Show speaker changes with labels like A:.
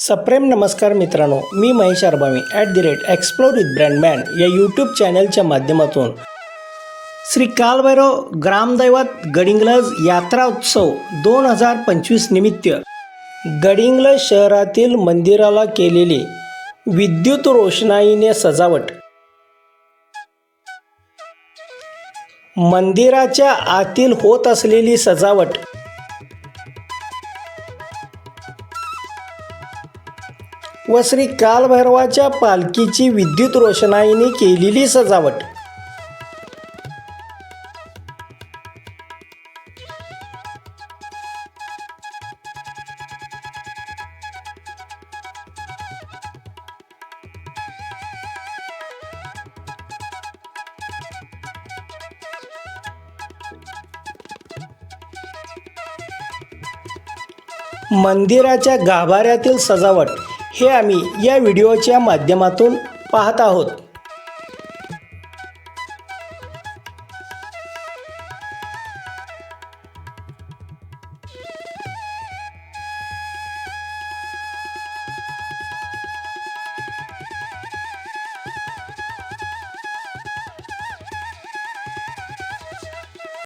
A: सप्रेम नमस्कार मित्रांनो मी Mahesh अरबामी at the rate explore with Brandman या यूट्यूब चॅनलच्या माध्यमातून. श्री कालभैरव ग्रामदैवत गडिंग्लज यात्रा उत्सव दोन हजार पंचवीस निमित्त गडिंग्लज शहरातील मंदिराला केलेली विद्युत रोषणाईने सजावट. मंदिराच्या आतील होत असलेली सजावट व श्री कालभैरवाच्या पालखीची विद्युत रोषणाईने केलेली सजावट. मंदिराच्या गाभाऱ्यातील सजावट. हे आम्ही या व्हिडिओच्या माध्यमातून पाहत आहोत.